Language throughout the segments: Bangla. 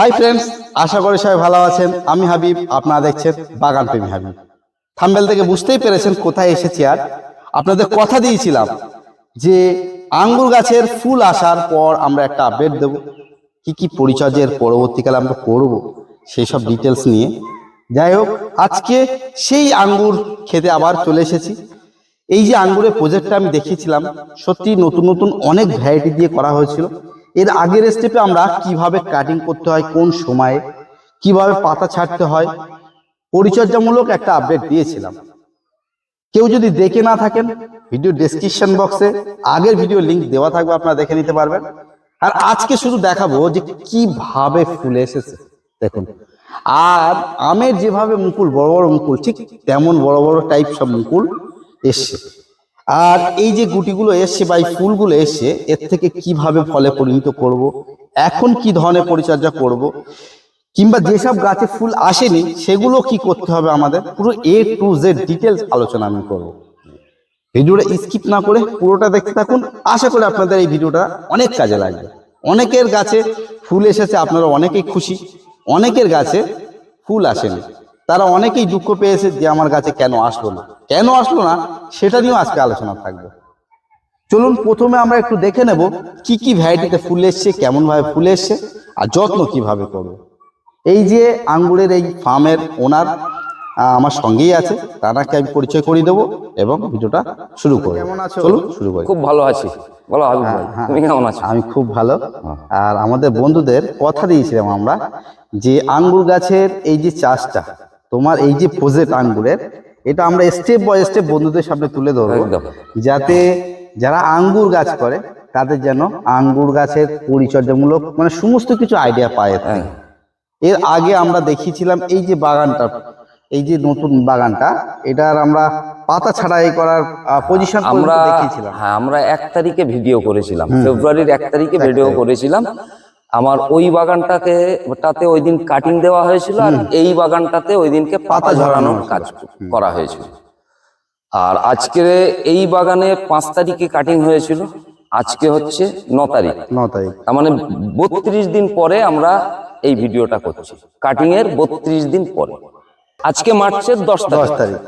হাই ফ্রেন্ডস আশা করি সবাই ভালো আছেন। আমি হাবিব, আপনারা দেখছেন বাগান প্রেমী হাবিব। থাম্বেল থেকে বুঝতেই পেরেছেন কোথায় এসেছি আর। আপনাদের কথা দিয়েছিলাম যে আঙ্গুর গাছের ফুল আসার পর আমরা একটা আপডেট দেব। কি কি পরিচর্যার পরবর্তীকালে আমরা করব সেই সব ডিটেলস নিয়ে। যাই হোক, আজকে সেই আঙ্গুর খেতে আবার চলে এসেছি। এই যে আঙ্গুরের প্রজেক্টটা আমি দেখিয়েছিলাম সত্যি নতুন নতুন অনেক ভ্যারাইটি দিয়ে করা হয়েছিল। এর আগের স্টেপে আমরা কীভাবে কাটিং করতে হয়, কোন সময়ে কীভাবে পাতা ছাড়তে হয়, পরিচর্যামূলক একটা আপডেট দিয়েছিলাম। কেউ যদি দেখে না থাকেন ভিডিও ডেসক্রিপশন বক্সে আগের ভিডিও লিংক দেওয়া থাকবে, আপনারা দেখে নিতে পারবেন। আর আজকে শুধু দেখাবো যে কীভাবে ফুল এসেছে। দেখুন, আর আমের যেভাবে মুকুল, বড় বড় মুকুল, ঠিক তেমন বড় বড় টাইপ সব মুকুল এসছে। আর এই যে গুটিগুলো এসছে বা এই ফুলগুলো এসছে, এর থেকে কীভাবে ফলে পরিণত করব? এখন কি ধরনের পরিচর্যা করব? কিংবা যেসব গাছে ফুল আসেনি, সেগুলো কি করতে হবে আমাদের? পুরো এ টু জেড ডিটেলস আলোচনা আমি করব। ভিডিওটা স্কিপ না করে পুরোটা দেখতে থাকুন। আশা করি আপনাদের এই ভিডিওটা অনেক কাজে লাগবে। অনেকের গাছে ফুল এসেছে, আপনারা অনেকেই খুশি। অনেকের গাছে ফুল আসেনি। তারা অনেকেই দুঃখ পেয়েছে যে আমার গাছে কেন আসলো না। কেন আসলো না সেটা নিয়েও আজকে আলোচনা থাকবে। চলুন প্রথমে আমরা একটু দেখে নেব কি কি ভ্যারাইটিতে ফুল এসছে কেমন ভাবে ফুল এসছে আর যত্ন কীভাবে করব। এই যে আঙ্গুরের এই ফার্মের ওনার আমার সঙ্গেই আছে তানাকে আমি পরিচয় করিয়ে দেবো এবং ভিডিওটা শুরু কেমন আছো? চলুন শুরু করি। খুব ভালো আছি। বলো হ্যাঁ। তুমি কেমন আছো? আমি খুব ভালো। আর আমাদের বন্ধুদের কথা দিয়েছিলাম আমরা যে আঙ্গুর গাছের এই যে চাষটা তোমার এই যে প্রজেক্ট আঙ্গুরের এটা আমরা স্টেপ বাই স্টেপ বন্ধুদের সামনে তুলে ধরবো। যাতে যারা আঙ্গুর গাছ করে তাদের যেন আঙ্গুর গাছের পরিচর্যামূলক মানে সমস্ত কিছু আইডিয়া পায় এর হ্যাঁ। এর আগে আমরা দেখিয়েছিলাম এই যে বাগানটা এই যে নতুন বাগানটা এটার আমরা পাতা ছাড়াই করার পজিশন আমরা দেখিয়েছিলাম। হ্যাঁ আমরা এক তারিখে ভিডিও করেছিলাম। ফেব্রুয়ারির এক তারিখে ভিডিও করেছিলাম। আমার ওই বাগানটাতে ওটাতে ওই দিন কাটিং দেওয়া হয়েছিল আর এই বাগানটাতে ওই দিনকে পাতা ঝরানোর কাজ করা হয়েছিল। আর আজকে এই বাগানে পাঁচ তারিখে কাটিং হয়েছিল। আজকে হচ্ছে ন তারিখ। ন তারিখ। তার মানে বত্রিশ দিন পরে আমরা এই ভিডিওটা করছি। কাটিং এর বত্রিশ দিন পরে। আজকে মার্চের দশ দশ তারিখ।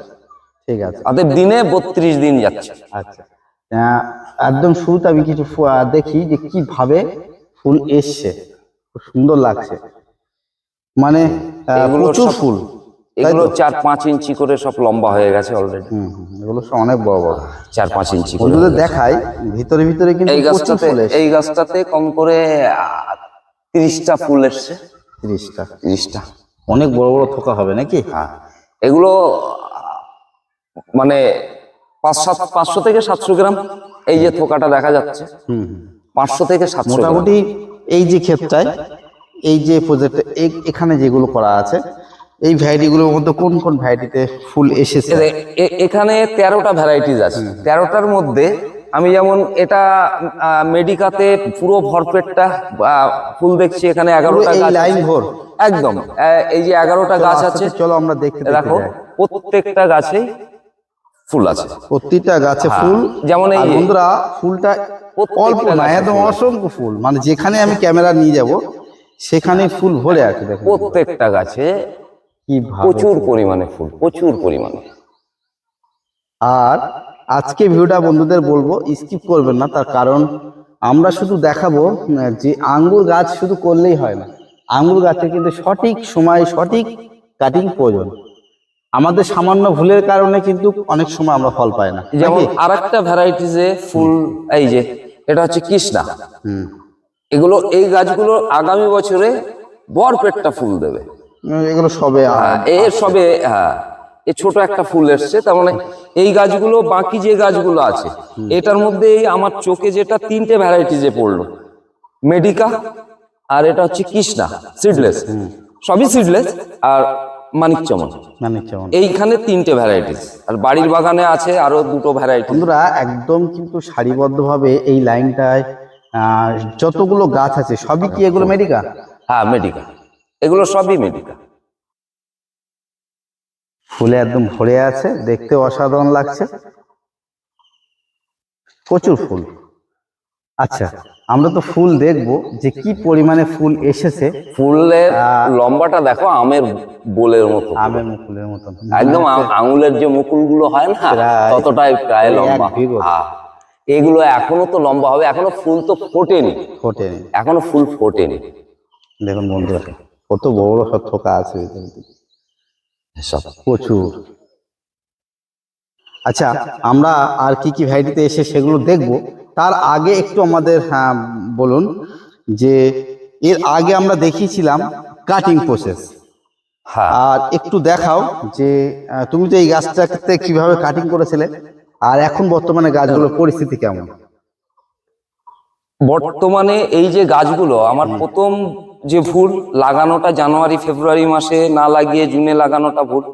ঠিক আছে। তাদের দিনে বত্রিশ দিন যাচ্ছে। আচ্ছা। একদম শুরুতে আমি কিছু দেখি যে কীভাবে ফুল এসছে। খুব সুন্দর লাগছে। মানে প্রচুর ফুল। এগুলো চার পাঁচ ইঞ্চি করে সব লম্বা হয়ে গেছে অলরেডি এগুলো সব অনেক বড় বড়। চার পাঁচ ইঞ্চি করে দেখাই ভিতরে ভিতরে কিন্তু এই গাছটাতে এই গাছটাতে কম করে তিরিশটা ফুল এসছে। তিরিশটা। তিরিশটা। অনেক বড় বড় থোকা হবে নাকি? হ্যাঁ। এগুলো মানে পাঁচ সাত পাঁচশো থেকে সাতশো গ্রাম এই যে থোকাটা দেখা যাচ্ছে। হুম হুম। পাঁচশো থেকে সাতশো মোটামুটি এই যে ক্ষেতটায় এই যে প্রজেক্ট এখানে যেগুলো করা আছে এই ভ্যারাইটিগুলোর মধ্যে কোন কোন ভ্যারাইটিতে ফুল এসেছে? এখানে তেরোটা ভ্যারাইটিস আছে। তেরোটার মধ্যে আমি যেমন এটা মেডিকাতে পুরো ভরপেটটা ফুল দেখছি এখানে এগারোটা লাইন আছে। ভর। একদম। এই যে এগারোটা গাছ আছে চলো আমরা দেখতে দেখো প্রত্যেকটা গাছেই ফুল আছে। প্রতিটা গাছে হ্যাঁ, ফুল। যেমন এই বন্ধুরা ফুলটা প্রত্যেকটা অল্প না একদম। অসংখ্য ফুল। মানে যেখানে আমি ক্যামেরা নিয়ে যাব সেখানে ফুল ভরে আছে দেখুন। প্রত্যেকটা গাছে কি প্রচুর পরিমাণে ফুল প্রচুর পরিমাণে। আর আজকে ভিডিওটা বন্ধুদের বলব স্কিপ করবেন না তার কারণ আমরা শুধু দেখাবো যে আঙ্গুর গাছ শুধু করলেই হয় না। আঙ্গুর গাছে কিন্তু সঠিক সময় সঠিক কাটিং প্রয়োজন। আমাদের সামান্য ভুলের কারণে কিন্তু অনেক সময় আমরা ফল পাই না। যেমন আর একটা ভ্যারাইটিসে ফুল এই যে এটা হচ্ছে কৃষ্ণা। হুম। এগুলো এই গাছগুলো আগামী বছরে বরপেটটা ফুল দেবে। এগুলো সবে হ্যাঁ, এর সবে হ্যাঁ এ ছোট একটা ফুল এসছে তার মানে এই গাছগুলো বাকি যে গাছগুলো আছে এটার মধ্যে এই আমার চোখে যেটা তিনটে ভ্যারাইটিজে পড়ল মেডিকা আর এটা হচ্ছে কৃষ্ণা সিডলেস। সবই সিডলেস আর মানিক চমন মানে কেমন এইখানে তিনটে ভ্যারাইটিস আর বাড়ির বাগানে আছে আরও দুটো ভ্যারাইটি বন্ধুরা একদম কিন্তু সারিবদ্ধভাবে এই লাইনটায় যতগুলো গাছ আছে সবই কি এগুলো মেডিকা হ্যাঁ মেডিকা এগুলো সবই মেডিকা ফুলে একদম ভরে আছে দেখতে অসাধারণ লাগছে। প্রচুর ফুল। আচ্ছা আমরা তো ফুল দেখব যে কি পরিমাণে ফুল এসেছে। ফুলের লম্বাটা দেখো আমের বোলের মতো। আমের মুকুলের মতন একদম আ- আঙুলের যে মুকুলগুলো হয় না ততটাই প্রায় লম্বা। এগুলো এখনও তো লম্বা হবে এখনও ফুল তো ফোটেনি। ফোটেনি। এখনও ফুল ফোটেনি। দেখুন বন্ধুরা কত বড় সব থোকা আছে সব প্রচুর। আচ্ছা আমরা আর কি কি ভ্যারাইটিতে এসে সেগুলো দেখব? তার আগে একটু আমাদের হ্যাঁ, বলুন যে এর আগে আমরা দেখিয়েছিলাম কাটিং প্রসেস হ্যাঁ। আর একটু দেখাও যে তুমি তো এই গাছটাতে কীভাবে কাটিং করেছিলে আর এখন বর্তমানে গাছগুলোর পরিস্থিতি কেমন? বর্তমানে এই যে গাছগুলো আমার প্রথম যে ভুল লাগানোটা জানুয়ারি ফেব্রুয়ারি মাসে না লাগিয়ে জুনে লাগানোটা ভুল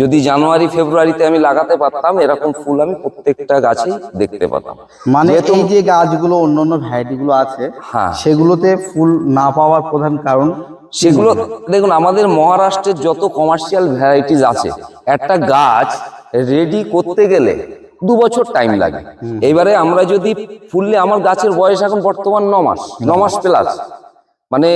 যদি জানুয়ারি ফেব্রুয়ারিতে আমি লাগাতে পারতাম এরকম ফুল আমি প্রত্যেকটা গাছেই দেখতে পেতাম মানে এই যে গাছগুলো অন্যান্য ভ্যারাইটি গুলো আছে হ্যাঁ। সেগুলোতে ফুল না পাওয়ার প্রধান কারণ? সেগুলো দেখুন আমাদের মহারাষ্ট্রের যত কমার্শিয়াল ভ্যারাইটিস আছে একটা গাছ রেডি করতে গেলে দু বছর টাইম লাগে। এবারে আমরা যদি ফুললে আমার গাছের বয়স এখন বর্তমান ন মাস ন মাস প্লাস মানে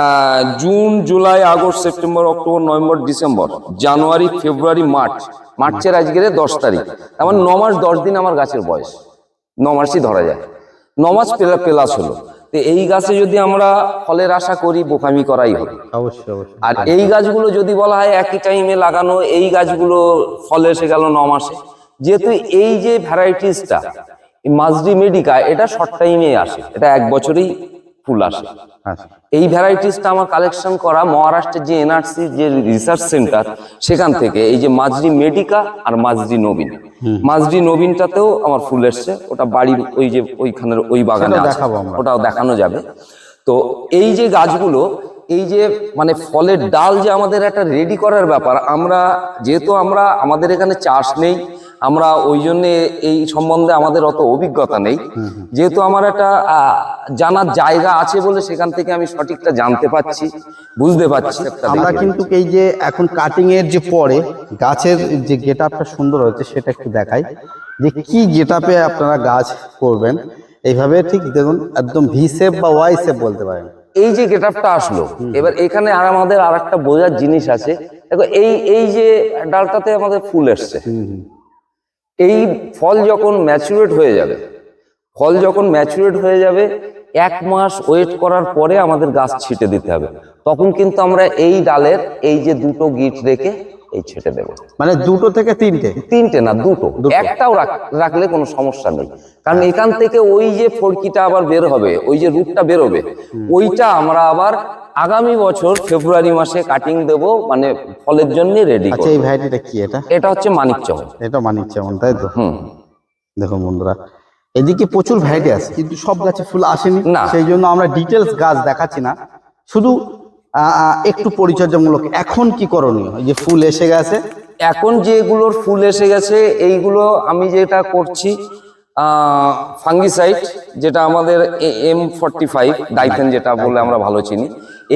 আহ, June July August September October November December January February March মার্চের আজকের দশ তারিখ। আমার ন মাস দশ দিন আমার গাছের বয়স। ন মাসই ধরা যায়। ন মাস পেলা প্লাস হলো। তো এই গাছে যদি আমরা ফলের আশা করি বোকামি করাই হবে। আর এই গাছগুলো যদি বলা হয় একই টাইমে লাগানো এই গাছগুলো ফল এসে গেল ন মাসে। যেহেতু এই যে ভ্যারাইটিসটা মাজরি মেডিকা এটা শর্ট টাইমে আসে। এটা এক বছরেই ফুল আসে। আচ্ছা। এই ভ্যারাইটিসটা আমার কালেকশন করা মহারাষ্ট্রের যে এনআরসি যে রিসার্চ সেন্টার সেখান থেকে এই যে মাজরি মেডিকা আর মাজরি নবীন মাজরি নবীনটাতেও আমার ফুল এসছে ওটা বাড়ির ওই যে ওইখানের ওই বাগানে আছে ওটাও দেখানো যাবে। তো এই যে গাছগুলো এই যে মানে ফলের ডাল যে আমাদের একটা রেডি করার ব্যাপার আমরা যেহেতু আমরা আমাদের এখানে চাষ নেই আমরা ওই জন্যে এই সম্বন্ধে আমাদের অত অভিজ্ঞতা নেই। যেহেতু আমার একটা জানার জায়গা আছে বলে সেখান থেকে আমি সঠিকটা জানতে পাচ্ছি বুঝতে পারছি। আমরা কিন্তু এই যে এখন কাটিং এর যে পরে গাছের যে গেট আপটা সুন্দর হয়েছে সেটা একটু দেখাই। যে কি গেট আপে আপনারা গাছ করবেন এইভাবে ঠিক দেখুন একদম ভি শেপ বা ওয়াই শেপ বলতে পারেন। এই যে গেটআপটা আসলো এবার এখানে আর আমাদের আর একটা বোঝার জিনিস আছে। দেখো এই এই যে ডালটাতে আমাদের ফুল এসছে। এই ফল যখন ম্যাচুরেট হয়ে যাবে, ফল যখন ম্যাচুরেট হয়ে যাবে, এক মাস ওয়েট করার পরে আমাদের গাছ ছিটে দিতে হবে। তখন কিন্তু আমরা এই ডালের এই যে দুটো গিট রেখে এই ছেটে দেবো। মানে দুটো থেকে তিনটে? তিনটে না দুটো। একটাও রাখ- রাখলে কোনো সমস্যা নেই। কারণ এখান থেকে ওই যে ফড়কিটা আবার বের হবে ওই যে রুটটা বেরোবে ওইটা আমরা আবার আগামী বছর ফেব্রুয়ারি মাসে কাটিং দেব মানে ফলের জন্য রেডি আচ্ছা এই ভ্যারাইটিটা কি এটা? এটা হচ্ছে মানিক চমন এটা মানিক যেমন তাই তো? হুম। দেখুন বন্ধুরা এদিকে প্রচুর ভ্যারাইটি আছে কিন্তু সব গাছে ফুল আসেনি। না। সেই জন্য আমরা ডিটেলস গাছ দেখাচ্ছি না। শুধু একটু পরিচর্যামূলক। এখন কি করণীয়? যে ফুল এসে গেছে। এখন যেগুলোর ফুল এসে গেছে এইগুলো আমি যেটা করছি ফাঙ্গিসাইড যেটা আমাদের এম ফর্টি ফাইভ ডাইথেন যেটা বলে আমরা ভালো চিনি।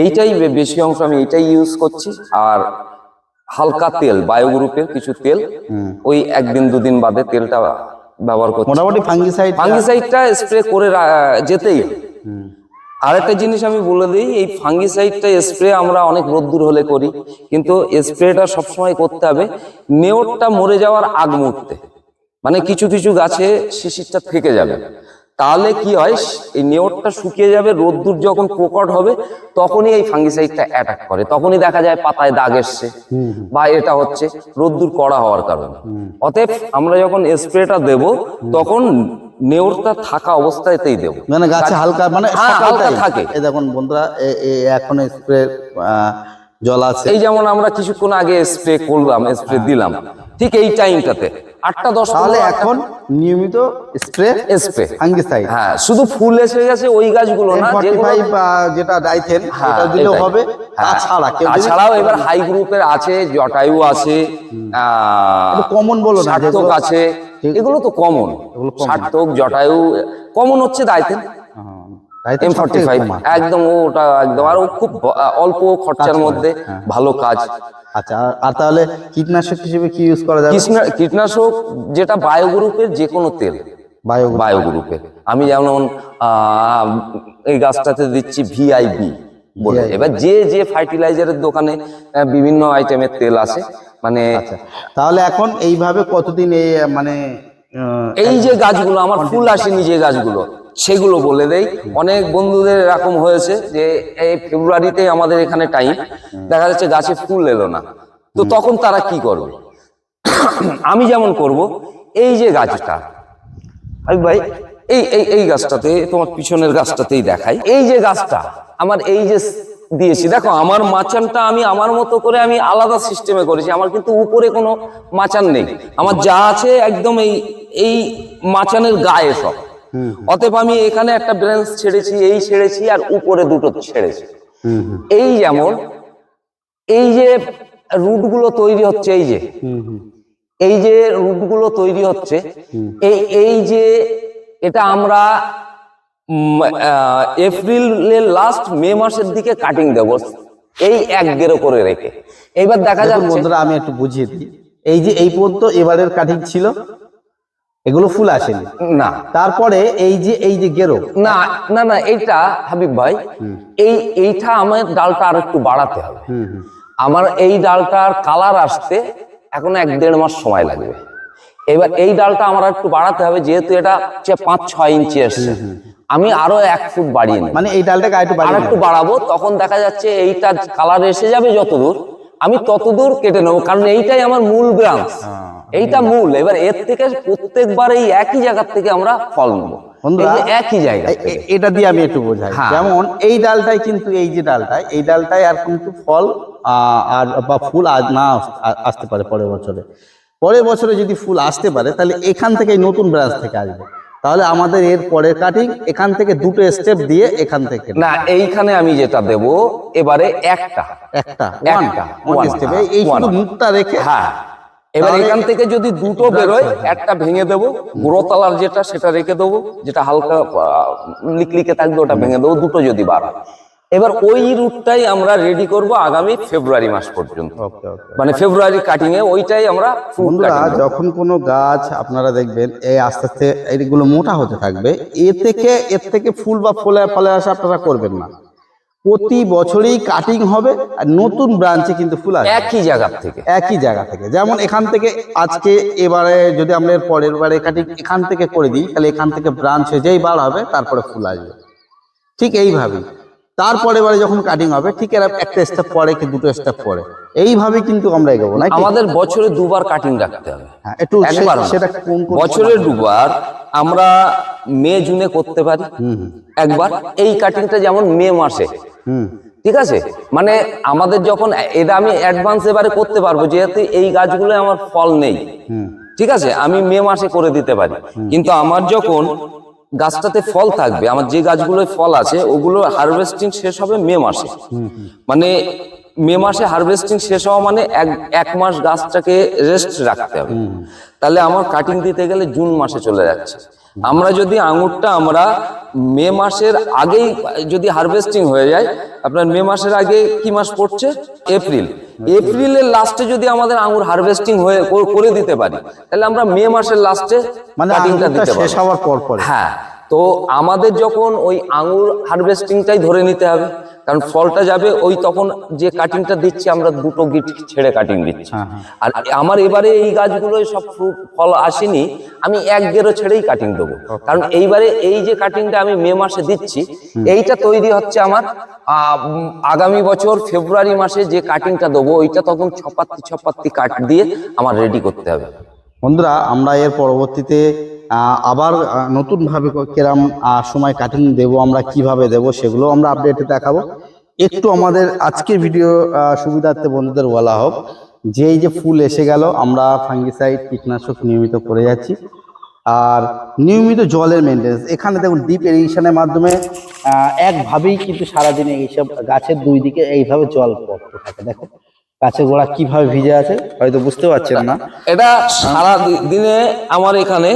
এইটাই বেশি অংশ আমি এইটাই ইউজ করছি। আর হালকা তেল বায়ো গ্রুপের কিছু তেল ওই একদিন দুদিন বাদে তেলটা ব্যবহার করছি। মোটামুটি ফাঙ্গিসাইড ফাঙ্গিসাইডটা স্প্রে করে যেতেই। আরেকটা জিনিস আমি বলে দিই এই ফাঙ্গিসাইডটা স্প্রে আমরা অনেক রোদ্দুর হলে করি কিন্তু স্প্রেটা সবসময় করতে হবে নেওরটা মরে যাওয়ার আগ মুহূর্তে। মানে কিছু কিছু গাছে শিশিরটা থেকে যাবে। তাহলে কি হয় এই নেওরটা শুকিয়ে যাবে রোদ্দুর যখন প্রকট হবে তখনই এই ফাঙ্গিসাইডটা অ্যাটাক করে। তখনই দেখা যায় পাতায় দাগ এসছে বা এটা হচ্ছে রোদ্দুর কড়া হওয়ার কারণে। অতএব আমরা যখন স্প্রেটা দেব তখন নেওরটা থাকা অবস্থাতেই দেব। মানে গাছে হালকা মানে হ্যাঁ, হালকা থাকে। এই দেখুন বন্ধুরা এখন স্প্রে জল আছে। এই যেমন আমরা কিছুক্ষণ আগে স্প্রে করলাম স্প্রে দিলাম ঠিক এই টাইমটাতে। আটটা দশ তাহলে এখন নিয়মিত স্প্রে স্প্রে। ফাঙ্গিসাইড। হ্যাঁ শুধু ফুল এসে গেছে ওই গাছগুলো না যেটা ডাইথেন সেটা এটা দিলেও হবে। হ্যাঁ, তাছাড়া তাছাড়াও এবার হাই গ্রুপের আছে জটায়ু আছে কমন বলো না, সার্থক আছে এগুলো তো কমন সার্থক জটায়ু কমন হচ্ছে দায়তেন হ্যাঁ, Dythen এম ফর্টি ফাইভ একদম ওটা একদম। আর খুব অল্প খরচার মধ্যে হ্যাঁ। ভালো কাজ। আচ্ছা আর- তাহলে কীটনাশক হিসেবে কি ইউজ করা যাবে? কীটনাশক যেটা বায়ো গ্রুপের যে কোনো তেল। বায়ো বায়ো আমি যেমন এই গাছটাতে দিচ্ছি ভিআইবি বলে এবার যে যে ফার্টিলাইজারের দোকানে বিভিন্ন আইটেমের তেল আছে মানে আচ্ছা তাহলে এখন এইভাবে কতদিন এই মানে এই যে গাছগুলো আমার ফুল আসেনি যে গাছগুলো সেগুলো বলে দেই। অনেক বন্ধুদের এরকম হয়েছে যে এই ফেব্রুয়ারিতে আমাদের এখানে টাইম দেখা যাচ্ছে গাছে ফুল এলো না। তো তখন তারা কি করবে? আমি যেমন করব এই যে গাছটা আমি ভাই এই এই এই গাছটাতে তোমার পিছনের গাছটাতেই দেখাই। এই যে গাছটা আমার এই যে দিয়েছি দেখো আমার মাচানটা আমি আমার মতো করে আমি আলাদা সিস্টেমে করেছি আমার কিন্তু উপরে কোনো মাচান নেই। আমার যা আছে একদম এই এই মাচানের গায়ে সব। অতএব আমি এখানে একটা ব্রাঞ্চ ছেড়েছি এই ছেড়েছি আর উপরে দুটো ছেড়েছি। এই যেমন এই যে রুটগুলো তৈরি হচ্ছে এই যে এই যে রুটগুলো তৈরি হচ্ছে এই এই যে এটা আমরা এপ্রিলের লাস্ট মে মাসের দিকে কাটিং দেব। এই এক গেরো করে রেখে। এইবার দেখা যাচ্ছে বন্ধুরা আমি একটু বুঝিয়ে দিই। এই যে এই পর্যন্ত এবারের কাটিং ছিল এগুলো ফুল আসেনি। না। তারপরে এই যে এই যে গেরো। না না না এইটা হাবিব ভাই এই এইটা আমার ডালটা আর একটু বাড়াতে হবে। আমার এই ডালটার কালার আসতে এখন এক দেড় মাস সময় লাগবে। এবার এই ডালটা আমার একটু বাড়াতে হবে যেহেতু এটা হচ্ছে পাঁচ ছয় ইঞ্চি এসছে। আমি আরও এক ফুট বাড়িয়ে নিই মানে এই ডালটাকে আরেকটু আর একটু বাড়াবো তখন দেখা যাচ্ছে এইটা কালার এসে যাবে যতদূর। আমি ততদূর কেটে নেব কারণ এইটাই আমার মূল ব্রাঞ্চ। এইটা মূল। এবার এর থেকে প্রত্যেকবার এই একই জায়গার থেকে আমরা ফল নেব। একই জায়গা এটা দিয়ে আমি একটু বোঝাই। হ্যাঁ। যেমন এই ডালটাই কিন্তু এই যে ডালটাই এই ডালটাই আর কিন্তু ফল আর বা ফুল আজ না আসতে পারে পরের বছরে। পরের বছরে যদি ফুল আসতে পারে তাহলে এখান থেকে নতুন ব্রাঞ্চ থেকে আসবে। তাহলে আমাদের এর পরের কাটিং এখান থেকে দুটো স্টেপ দিয়ে এখান থেকে না এইখানে আমি যেটা দেব এবারে একটা। একটা একটা, এই শুধু মুখটা রেখে হ্যাঁ। এবার এখান থেকে যদি দুটো বেরোয় একটা ভেঙে দেবো গোড়তলার যেটা সেটা রেখে দেবো যেটা হালকা লিকলিকে থাকবে ওটা ভেঙে দেবো দুটো যদি বার এবার ওই রুটটাই আমরা রেডি করব আগামী ফেব্রুয়ারি মাস পর্যন্ত। মানে ফেব্রুয়ারি কাটিং এ ওইটাই আমরা বন্ধুরা যখন কোনো গাছ আপনারা দেখবেন এই আস্তে আস্তে এইগুলো মোটা হতে থাকবে এ থেকে এর থেকে ফুল বা ফলে ফলে আসা আপনারা করবেন না। প্রতি বছরই কাটিং হবে আর নতুন ব্রাঞ্চে কিন্তু ফুল আসবে। একই জায়গার থেকে। একই জায়গা থেকে। যেমন এখান থেকে আজকে এবারে যদি আমরা এর পরের বারে কাটিং এখান থেকে করে দিই তাহলে এখান থেকে ব্রাঞ্চ হয়ে যেই বার হবে তারপরে ফুল আসবে। ঠিক এইভাবেই। তারপরে বারে যখন কাটিং হবে ঠিক এর একটা স্টেপ পরে কি দুটো স্টেপ পরে। এইভাবে কিন্তু আমরা এগোবো নাকি? আমাদের বছরে দুবার কাটিং রাখতে হবে। হ্যাঁ, একটু সেটা কোন বছরে দুবার আমরা মে জুনে করতে পারি। একবার। এই কাটিংটা যেমন মে মাসে ঠিক আছে? মানে আমাদের যখন এটা আমি অ্যাডভান্স এবারে করতে পারব যেহেতু এই গাছগুলো আমার ফল নেই। ঠিক আছে? আমি মে মাসে করে দিতে পারি। কিন্তু আমার যখন গাছটাতে ফল থাকবে আমার যে গাছগুলোয় ফল আছে ওগুলো হারভেস্টিং শেষ হবে মে মাসে। মানে মে মাসে হারভেস্টিং শেষ হওয়া মানে এক এক মাস গাছটাকে রেস্ট রাখতে হবে। তাহলে আমার কাটিং দিতে গেলে জুন মাসে চলে যাচ্ছে। আমরা যদি আঙুরটা আমরা মে মাসের আগেই যদি হারভেস্টিং হয়ে যায় আপনার মে মাসের আগে কি মাস পড়ছে? এপ্রিল। এপ্রিলের লাস্টে যদি আমাদের আঙুর হারভেস্টিং হয়ে করে দিতে পারি তাহলে আমরা মে মাসের লাস্টে মানে কাটিংটা শেষ হওয়ার পর পরে হ্যাঁ। তো আমাদের যখন ওই আঙুর হারভেস্টিংটাই ধরে নিতে হবে কারণ ফলটা যাবে ওই তখন যে কাটিংটা দিচ্ছি আমরা দুটো গিট ছেড়ে কাটিং দিচ্ছি। হ্যাঁ, আর আমার এবারে এই গাছগুলো সব fruit ফল আসেনি আমি এক গেরো ছেড়েই কাটিং দেবো। কারণ এইবারে এই যে কাটিংটা আমি মে মাসে দিচ্ছি এইটা তৈরি হচ্ছে আমার আগামী বছর ফেব্রুয়ারি মাসে যে কাটিংটা দেবো ওইটা তখন ছপাত্তি ছপাত্তি কাট দিয়ে আমার রেডি করতে হবে। বন্ধুরা, আমরা এর পরবর্তীতে আবার নতুনভাবে কিরাম সময় কাটিং দেব, আমরা কীভাবে দেব সেগুলো আমরা আপডেটে দেখাবো। একটু আমাদের আজকের ভিডিও সুবিধার্থে বন্ধুদের বলা হোক যে এই যে ফুল এসে গেল, আমরা ফাঙ্গিসাইড কীটনাশক নিয়মিত করে যাচ্ছি। আর নিয়মিত জলের মেনটেন্স এখানে দেখুন ডিপ ইরিগেশনের মাধ্যমে একভাবেই কিন্তু সারাদিনে এইসব গাছের দুই দিকে এইভাবে জল পড়তে থাকে, দেখো। গাছের গোড়া কীভাবে ভিজে আছে হয়তো বুঝতে পারছেন না। এটা সারা দিনে আমার এখানে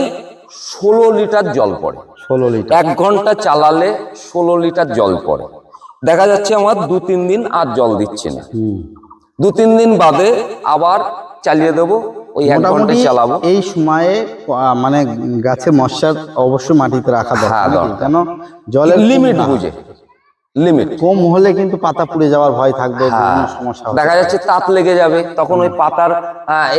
ষোলো লিটার জল পড়ে। ষোলো লিটার। এক ঘণ্টা চালালে ষোলো লিটার জল পড়ে। দেখা যাচ্ছে আমার দু তিন দিন আর জল দিচ্ছে না। দু তিন দিন বাদে আবার চালিয়ে দেব ওই এক ঘণ্টা চালাবো। এই সময়ে মানে গাছে মশার অবশ্যই মাটিতে রাখা দরকার হ্যাঁ, কেন? জলের লিমিট বুঝে। লিমিট কম হলে কিন্তু পাতা পুড়ে যাওয়ার ভয় থাকবে সমস্যা হ্যাঁ। দেখা যাচ্ছে তাপ লেগে যাবে তখন ওই পাতার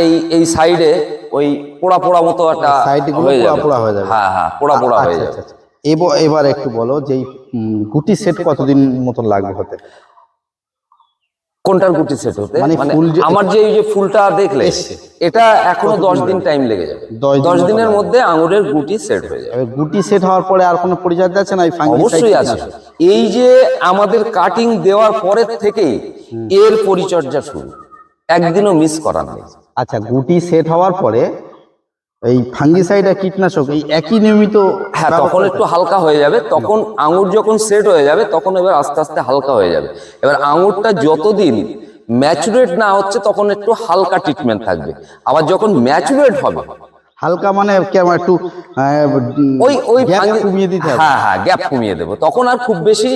এই এই সাইডে ওই পোড়া পোড়া মতো একটা সাইডে হয়ে যাবে। পোড়া হয়ে যাবে। হ্যাঁ হ্যাঁ পোড়া পোড়া হয়ে আচ্ছা, যাবে। আচ্ছা, আচ্ছা। এবার এবার একটু বলো যে গুটি সেট কতদিন মতন লাগবে হতে? কোনটার গুটি সেট হতে? মানে মানে আমার যে এই যে ফুলটা দেখলে। এটা এখনও দশ দিন টাইম লেগে যাবে। দশ দিনের মধ্যে আঙুরের গুটি সেট হয়ে যাবে। গুটি সেট হওয়ার পরে আর কোনো পরিচর্যা আছে না অবশ্যই আছে। এই যে আমাদের কাটিং দেওয়ার পরের থেকে এর পরিচর্যা শুরু। একদিনও মিস করা নেই। আচ্ছা গুটি সেট হওয়ার পরে এই ফাঙ্গিসাইড আর কীটনাশক এই একই নিয়মিত হ্যাঁ তখন একটু হালকা হয়ে যাবে তখন আঙুর যখন সেট হয়ে যাবে তখন এবার আস্তে আস্তে হালকা হয়ে যাবে। এবার আঙুরটা যতদিন ম্যাচুরেট না হচ্ছে তখন একটু হালকা ট্রিটমেন্ট থাকবে। আবার যখন ম্যাচুরেট হবে হালকা মানে কেমন একটু ওই ওই কমিয়ে দিতে হবে। হ্যাঁ হ্যাঁ গ্যাপ কমিয়ে দেবো। তখন আর খুব বেশি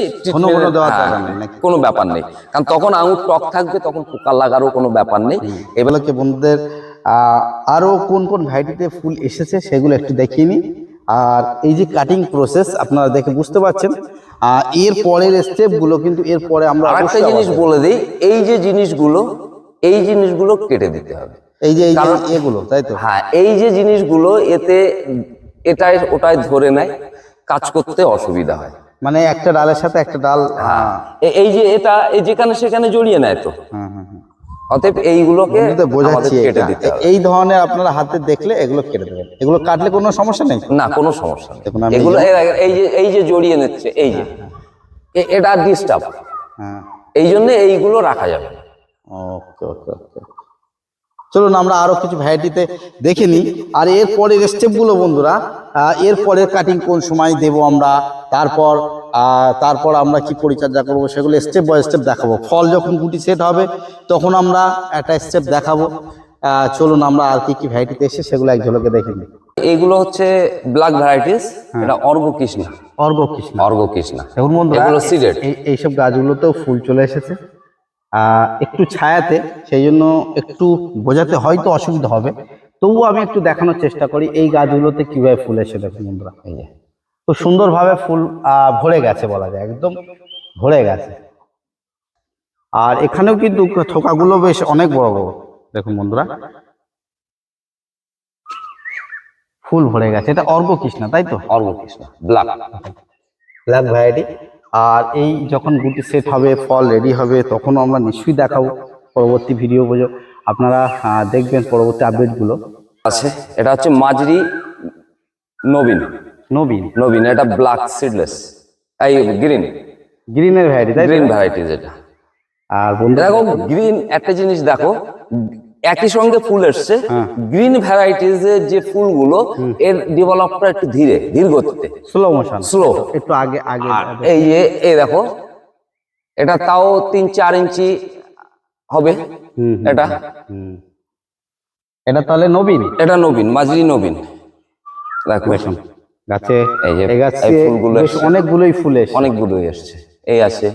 হ্যাঁ? কোনো ব্যাপার নেই। কারণ তখন আঙুর টক থাকবে তখন পোকা লাগারও কোনো ব্যাপার নেই। এগুলোকে বন্ধুদের আহ, আরও কোন কোন ভ্যারাইটিতে ফুল এসেছে সেগুলো একটু দেখিয়ে নিই। আর এই যে কাটিং প্রসেস আপনারা দেখে বুঝতে পারছেন। এর পরের স্টেপগুলো কিন্তু এর পরে আমরা একটা জিনিস বলে দিই এই যে জিনিসগুলো এই জিনিসগুলো কেটে দিতে হবে। এই যে এগুলো তাই তো? হ্যাঁ এই যে জিনিসগুলো এতে এটাই ওটাই ধরে নেয় কাজ করতে অসুবিধা হয়। মানে একটা ডালের সাথে একটা ডাল হ্যাঁ। এই যে এটা এই যেখানে সেখানে জড়িয়ে নেয় তো। হ্যাঁ হ্যাঁ হ্যাঁ। অতএব এইগুলোকে বোঝাচ্ছি কেটে দিতে এই ধরনের আপনারা হাতে দেখলে এগুলো কেটে দেবেন। এগুলো কাটলে কোনো সমস্যা নেই? না কোনো সমস্যা নেই। এগুলো এই যে এই যে জড়িয়ে নিচ্ছে এই যে। এ- এটা ডিস্টার্ব হ্যাঁ। এই জন্য এইগুলো রাখা যাবে ওকে ওকে ওকে। চলুন আমরা আরও কিছু ভ্যারাইটিতে দেখে নিই। আর এর পরের স্টেপগুলো বন্ধুরা এর পরের কাটিং কোন সময় দেব আমরা তারপর তারপর আমরা কি পরিচর্যা করব সেগুলো স্টেপ বাই স্টেপ দেখাবো। ফল যখন গুটি সেট হবে তখন আমরা একটা স্টেপ দেখাবো। চলুন আমরা আর কি কি ভ্যারাইটিতে এসে সেগুলো এক ঝলকে দেখে নিই। এইগুলো হচ্ছে ব্ল্যাক ভ্যারাইটিস এটা অর্ঘ কৃষ্ণা। অর্ঘ কৃষ্ণ। বন্ধুরা এগুলো সিডেড এইসব গাছগুলোতেও ফুল চলে এসেছে। একটু ছায়াতে সেই জন্য একটু বোঝাতে হয়তো অসুবিধা হবে। তবুও আমি একটু দেখানোর চেষ্টা করি এই গাছগুলোতে কীভাবে ফুল এসে দেখুন বন্ধুরা, এই যে। খুব সুন্দরভাবে ফুল ভরে গেছে বলা যায়, একদম ভরে গেছে। আর এখানেও কিন্তু থোকাগুলো বেশ অনেক বড় বড়, দেখুন বন্ধুরা। ফুল ভরে গেছে, এটা অর্ঘ কৃষ্ণা তাই তো? Argha Krishna black. Black variety. আর এই যখন গুটি সেট হবে ফল রেডি হবে তখনও আমরা নিশ্চয়ই দেখাবো পরবর্তী ভিডিও বুঝো আপনারা দেখবেন পরবর্তী আপডেটগুলো আছে। এটা হচ্ছে মাজরি নবীন। নবীন। নবীন এটা ব্ল্যাক সিডলেস এই গ্রিন গ্রিনের ভ্যারাইটি গ্রিন ভ্যারাইটিস এটা আর বন্ধু দেখো গ্রিন একটা জিনিস দেখো। একই সঙ্গে ফুল এসছে। গ্রিন ভ্যারাইটিস এর যে ফুলগুলো এর ডেভেলপটা একটু ধীরে ধীর গতিতে স্লো মোশন স্লো একটু আগে আগে এই যে এই দেখো এটা তাও তিন চার ইঞ্চি হবে। এটা। এটা তাহলে নবীন? এটা নবীন মাজরি নবীন। দেখো। দেখুন গাছে এই যে এই গাছে ফুলগুলো অনেকগুলোই ফুল এসছে। অনেকগুলোই এসছে। এই আছে।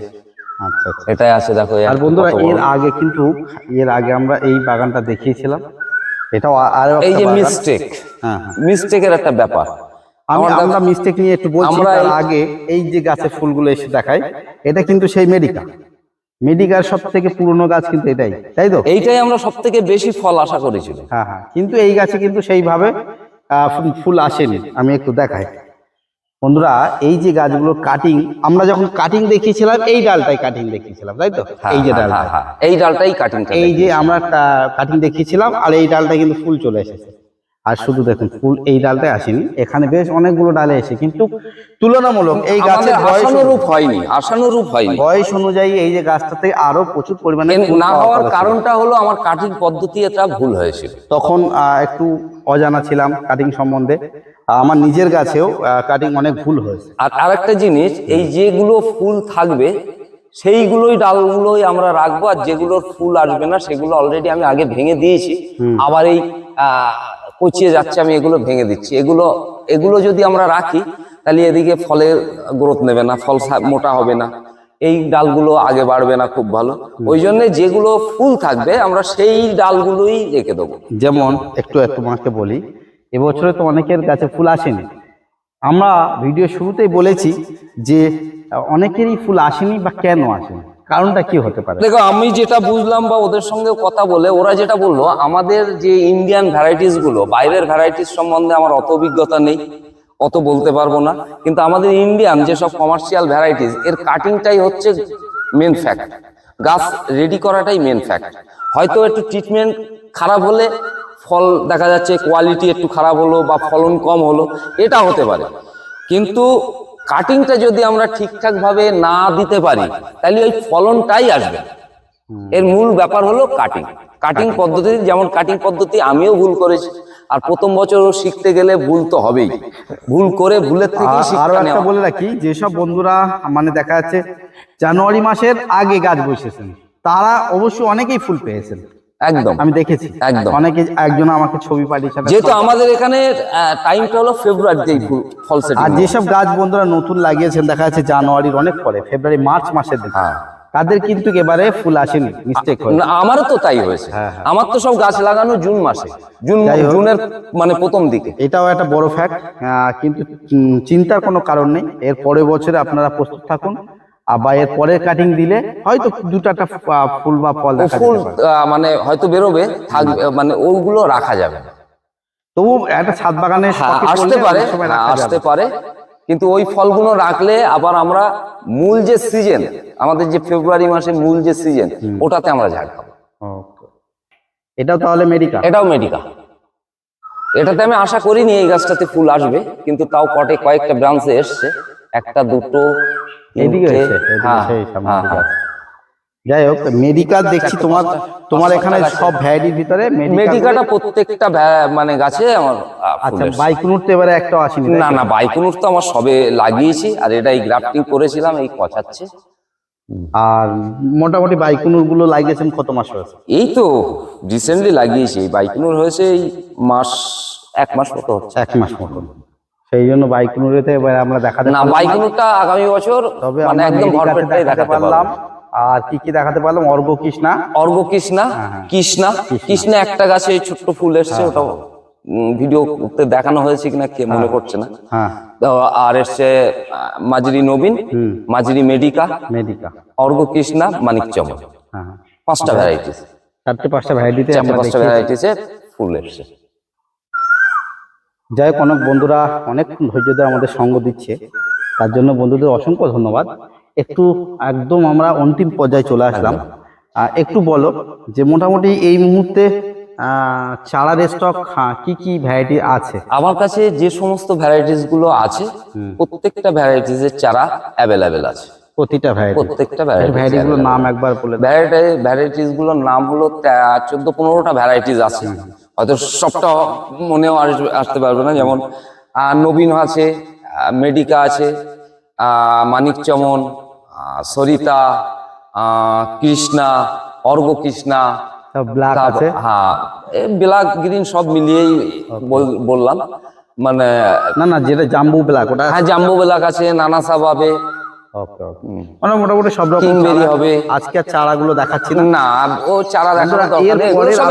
আচ্ছা আচ্ছা। এটাই আছে দেখো আর বন্ধুরা এর আগে কিন্তু এর আগে আমরা এই বাগানটা দেখিয়েছিলাম। এটাও আরও এই যে মিস্টেক হ্যাঁ হ্যাঁ। মিস্টেকের একটা ব্যাপার। আমি আমরা মিস্টেক নিয়ে একটু বলছি তার আগে এই যে গাছের ফুলগুলো এসে দেখাই এটা কিন্তু সেই মেডিকা। মেডিকার সব থেকে পুরনো গাছ কিন্তু এটাই তাই তো? এইটাই আমরা সব থেকে বেশি ফল আশা করেছিলাম। হ্যাঁ হ্যাঁ। কিন্তু এই গাছে কিন্তু সেইভাবে ফুল আসেনি। আমি একটু দেখাই। বন্ধুরা এই যে গাছগুলো কাটিং আমরা যখন কাটিং দেখিয়েছিলাম এই ডালটাই কাটিং দেখিয়েছিলাম তাই তো? এই যে হ্যাঁ, ডালটা। হ্যাঁ, হ্যাঁ। এই ডালটাই কাটিং এই যে আমরা কাটিং দেখিয়েছিলাম আর এই ডালটা কিন্তু ফুল চলে এসেছে। আর শুধু দেখুন ফুল এই ডালটাই আসেনি এখানে বেশ অনেকগুলো ডালে এসে কিন্তু তুলনামূলক এই গাছের বয়স আশানুরূপ হয়নি আশানুরূপ হয়নি। বয়স অনুযায়ী এই যে গাছটাতে আরও প্রচুর পরিমাণে না হওয়ার কারণটা হলো আমার কাটিং পদ্ধতি এটা ভুল হয়েছিল। তখন একটু অজানা ছিলাম কাটিং সম্বন্ধে। আমার নিজের গাছেও কাটিং অনেক ভুল হয়েছে। আর আরেকটা জিনিস এই যেগুলো ফুল থাকবে সেইগুলোই ডালগুলোই আমরা রাখব আর যেগুলোর ফুল আসবে না সেগুলো অলরেডি আমি আগে ভেঙে দিয়েছি। আবার এই পচিয়ে যাচ্ছে আমি এগুলো ভেঙে দিচ্ছি। এগুলো এগুলো যদি আমরা রাখি তাহলে এদিকে ফলের গ্রোথ নেবে না ফল মোটা হবে না। এই ডালগুলো আগে বাড়বে না খুব ভালো। ওই জন্য যেগুলো ফুল থাকবে আমরা সেই ডালগুলোই রেখে দেবো। যেমন একটু একটু তোমাকে বলি এবছরে তো অনেকের কাছে ফুল আসেনি। আমরা ভিডিও শুরুতেই বলেছি যে, অনেকেরই ফুল আসেনি বা কেন আসেনি? কারণটা কি হতে পারে? দেখো, আমি যেটা বুঝলাম বা ওদের সঙ্গে কথা বলে, ওরা যেটা বলল, আমাদের যে ইন্ডিয়ান ভ্যারাইটিসগুলো, বাইরের ভ্যারাইটিস সম্বন্ধে আমার অত অভিজ্ঞতা নেই, অত বলতে পারব না। কিন্তু আমাদের ইন্ডিয়ান যেসব কমার্শিয়াল ভ্যারাইটিস এর কাটিংটাই হচ্ছে মেন ফ্যাক্ট গাছ রেডি করাটাই মেন ফ্যাক্ট হয়তো একটু ট্রিটমেন্ট খারাপ হলে ফল দেখা যাচ্ছে কোয়ালিটি একটু খারাপ হলো বা ফলন কম হলো এটা হতে পারে। কিন্তু কাটিংটা যদি আমরা ঠিকঠাক ভাবে না দিতে পারি তাহলে ওই ফলনটাই আসবে এর মূল ব্যাপার হলো কাটিং কাটিং পদ্ধতি যেমন কাটিং পদ্ধতি আমিও ভুল করেছি আর প্রথম বছরও শিখতে গেলে ভুল তো হবেই। ভুল করে ভুলের থেকে আর- আরও একটা বলে রাখি যেসব বন্ধুরা মানে দেখা যাচ্ছে জানুয়ারি মাসের আগে গাছ বসেছেন তারা অবশ্যই অনেকেই ফুল পেয়েছেন। একদম। আমি দেখেছি। একদম। অনেকে একজন আমাকে ছবি পাঠিয়েছেন যেহেতু আমাদের এখানে টাইমটা হলো ফেব্রুয়ারিতেই ফুল- আর যেসব গাছ বন্ধুরা নতুন লাগিয়েছেন দেখা যাচ্ছে জানুয়ারির অনেক পরে ফেব্রুয়ারি মার্চ মাসের দিকে হ্যাঁ। তাদের কিন্তু এবারে ফুল আসেনি মিস্টেক হয়েছে। না, আমারও তো তাই হয়েছে। হ্যাঁ, হ্যাঁ। আমার তো সব গাছ লাগানো জুন মাসে জুন। জুনের মানে প্রথম দিকে। এটাও একটা বড় ফ্যাক্ট কিন্তু চিন্তার কোনো কারণ নেই। এর পরের বছরে আপনারা প্রস্তুত থাকুন। আর বা এর পরের কাটিং দিলে হয়তো দুটো একটা ফুল বা ফল ফুল মানে হয়তো বেরোবে থাকবে মানে ওগুলো রাখা যাবে। তবু একটা ছাদ বাগানে হ্যাঁ, আসতে পারে হ্যাঁ, আসতে পারে কিন্তু ওই ফলগুলো রাখলে আবার আমরা মূল যে সিজন আমাদের যে ফেব্রুয়ারি মাসে মূল যে সিজন ওটাতে আমরা ঝাড় খাব। এটাও তাহলে মেডিকা এটাও মেডিকা এটাতে আমি আশা করিনি এই গাছটাতে ফুল আসবে কিন্তু তাও কটে কয়েকটা ব্রাঞ্চে এসছে। একটা দুটো এদিকে হ্যাঁ, হ্যাঁ, হ্যাঁ। যাই হোক মেডিকা দেখছি তোমার তোমার এখানে সব ভ্যারাইটির ভিতরে মেডিকাটা প্রত্যেকটা মানে গাছে আমার আচ্ছা। বাইকুনুর তো এবারে একটাও আসেনি না না বাইকুনুর তো আমার সবে লাগিয়েছি আর এটা এই গ্রাফটিং করেছিলাম এই পচাচ্ছে। আর মোটামুটি বাইকুনুরগুলো লাগিয়েছেন কত মাস হয়েছে? এই তো রিসেন্টলি লাগিয়েছি এই বাইকুনুর হয়েছে এই মাস এক মাস মতো হচ্ছে। এক মাস মতন সেই জন্য বাইকুনুরেতে এবার আমরা দেখাতে না বাইকুনুরটা আগামী বছর তবে মানে একদম ভরপেটটাই দেখাতে দেখাতে পারলাম। আর কি কি দেখাতে পারলাম? অর্ঘ কৃষ্ণা। অর্ঘ কৃষ্ণা হ্যাঁ, কৃষ্ণা। কৃষ্ণা। একটা গাছে ছোট্ট ফুল এসছে হ্যাঁ, ওটাও ভিডিও দেখানো হয়েছে কিনা কে মনে করছে না। হ্যাঁ। আর এসছে মাঝরি নবীন মাঝরি মেডিকা মেডিকা। অর্ঘ কৃষ্ণা মানিক চমক। হ্যাঁ পাঁচটা ভ্যারাইটিস চারটে পাঁচটা ভ্যারাইটিতে পাঁচটা ভ্যারাইটিসে ফুল এসছে। যাই হোক অনেক বন্ধুরা অনেকক্ষণ ধৈর্য ধরে আমাদের সঙ্গ দিচ্ছে। তার জন্য বন্ধুদের অসংখ্য ধন্যবাদ। একটু একদম আমরা অন্তিম পর্যায়ে চলে আসলাম। একটু বলো যে মোটামুটি এই মুহূর্তে চারার স্টক কি কি ভ্যারাইটি আছে? আমার কাছে যে সমস্ত ভ্যারাইটিসগুলো আছে প্রত্যেকটা ভ্যারাইটিস এর চারা অ্যাভেলেবেল আছে। প্রতিটা ভ্যারাইটি প্রত্যেকটা ভ্যারাইটি ভ্যারাইটি গুলোর নাম একবার বলে ভ্যারাইটি ভ্যারাইটিসগুলোর নাম হলো চোদ্দ পনেরোটা ভ্যারাইটিস আছে। হয়তো সবটা মনেও আস- আসতে পারবে না। যেমন নবীন আছে মেডিকা আছে মানিক চমন সরিতা কৃষ্ণা অর্ঘ কৃষ্ণা হ্যাঁ ব্ল্যাক গ্রিন সব মিলিয়েই বল- বললাম। মানে না না যেটা জাম্বু ব্ল্যাক ওটা হ্যাঁ জাম্বো ব্ল্যাক আছে ওকে ওকে মানে মোটামুটি সব রকম হবে। আজকে আর চারাগুলো দেখাচ্ছি না। না ও চারা দরকার নেই, সব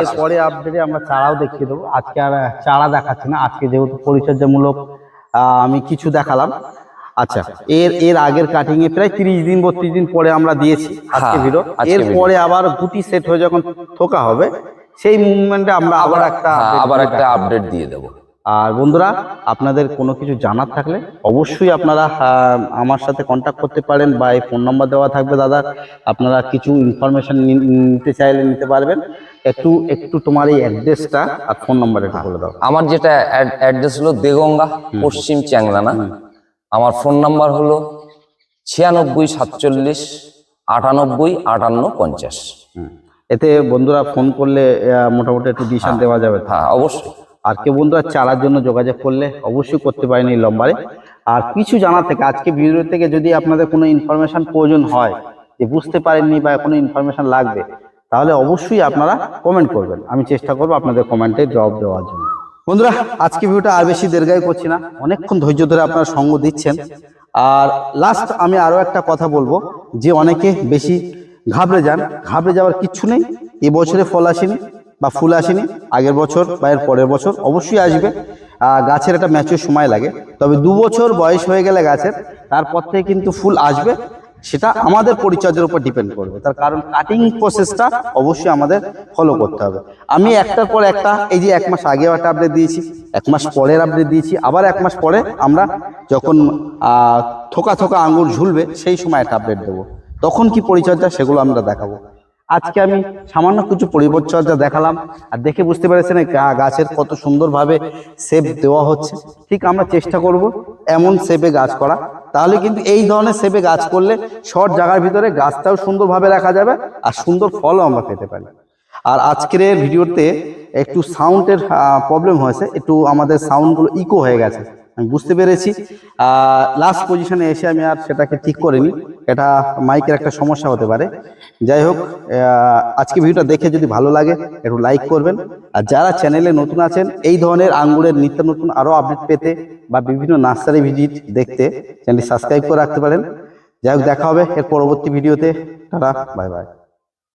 আছে। পরে আপডেটে আমরা চারাও দেখিয়ে দেবো। আজকে আর চারা দেখাচ্ছি না। আজকে যেহেতু পরিচর্যামূলক আহ, আমি কিছু দেখালাম। আচ্ছা এর এর আগের কাটিং এ প্রায় তিরিশ দিন বত্রিশ দিন পরে আমরা দিয়েছি আজকে হ্যাঁ, ভিডিও এর পরে আবার গুটি সেট হয়ে যখন থোকা হবে সেই মুভমেন্টে আমরা আবার একটা হ্যাঁ, আবার একটা আপডেট দিয়ে দেবো। আর বন্ধুরা আপনাদের কোনো কিছু জানার থাকলে অবশ্যই আপনারা আমার সাথে কন্ট্যাক্ট করতে পারেন বা এই ফোন নাম্বার দেওয়া থাকবে দাদা। আপনারা কিছু ইনফরমেশন নিতে চাইলে নিতে পারবেন। একটু একটু তোমার এই অ্যাড্রেসটা আর ফোন নাম্বার একটু বলে দাও। আমার যেটা অ্যাড্রেস হলো দেগঙ্গা পশ্চিম চ্যাংলানা আমার ফোন নাম্বার হলো ছিয়ানব্বই সাতচল্লিশ আটানব্বই আটান্ন পঞ্চাশ। এতে বন্ধুরা ফোন করলে মোটামুটি একটু ডিসিশন দেওয়া যাবে? হ্যাঁ অবশ্যই। আর কেউ বন্ধুরা চারার জন্য যোগাযোগ করলে অবশ্যই করতে পারেন এই নম্বরে আর কিছু জানার থেকে, আজকে ভিডিও থেকে যদি আপনাদের কোনো ইনফরমেশন প্রয়োজন হয়, যে বুঝতে পারেননি বা কোনো ইনফরমেশন লাগবে, তাহলে অবশ্যই আপনারা কমেন্ট করবেন। আমি চেষ্টা করব আপনাদের কমেন্টে জবাব দেওয়ার জন্য। বন্ধুরা, আজকে ভিডিওটা আর বেশি দীর্ঘায়ু করছি না। অনেকক্ষণ ধৈর্য ধরে আপনারা সঙ্গ দিচ্ছেন। আর লাস্ট আমি আরও একটা কথা বলব, যে অনেকে বেশি ঘাবড়ে যান। ঘাবড়ে যাওয়ার কিচ্ছু নেই। এই বছরে ফল আসেনি। বা ফুল আসেনি, আগের বছর বা এর পরের বছর অবশ্যই আসবে। গাছের একটা ম্যাচুর সময় লাগে। তবে দু বছর বয়স হয়ে গেলে গাছের, তারপর থেকে কিন্তু ফুল আসবে। সেটা আমাদের পরিচর্যার উপর ডিপেন্ড করবে। তার কারণ কাটিং প্রসেসটা অবশ্যই আমাদের ফলো করতে হবে। আমি একটার পর একটা, এই যে এক মাস আগেও একটা আপডেট দিয়েছি, এক মাস পরের আপডেট দিয়েছি, আবার এক মাস পরে আমরা যখন থোকা থোকা আঙুর ঝুলবে, সেই সময় একটা আপডেট দেবো। তখন কি পরিচর্যা সেগুলো আমরা দেখাবো। আজকে আমি সামান্য কিছু পরিচর্যা দেখালাম। আর দেখে বুঝতে পেরেছেন গাছের কত সুন্দরভাবে সেপ দেওয়া হচ্ছে। ঠিক আমরা চেষ্টা করব এমন শেপে গাছ করা। তাহলে কিন্তু এই ধরনের সেপে গাছ করলে শর্ট জায়গার ভিতরে গাছটাও সুন্দরভাবে রাখা যাবে আর সুন্দর ফলও আমরা পেতে পারি। আর আজকের ভিডিওতে একটু সাউন্ডের প্রবলেম হয়েছে। একটু আমাদের সাউন্ডগুলো ইকো হয়ে গেছে। আমি বুঝতে পেরেছি। লাস্ট পজিশনে এসে আমি আর সেটাকে ঠিক করিনি। এটা মাইকের একটা সমস্যা হতে পারে। যাই হোক আজকে ভিডিওটা দেখে যদি ভালো লাগে, একটু লাইক করবেন। আর যারা চ্যানেলে নতুন আছেন, এই ধরনের আঙ্গুরের নিত্য নতুন আরও আপডেট পেতে বা বিভিন্ন নার্সারি ভিজিট দেখতে চ্যানেলটি সাবস্ক্রাইব করে রাখতে পারেন। যাই হোক, দেখা হবে এর পরবর্তী ভিডিওতে টাটা বাই বাই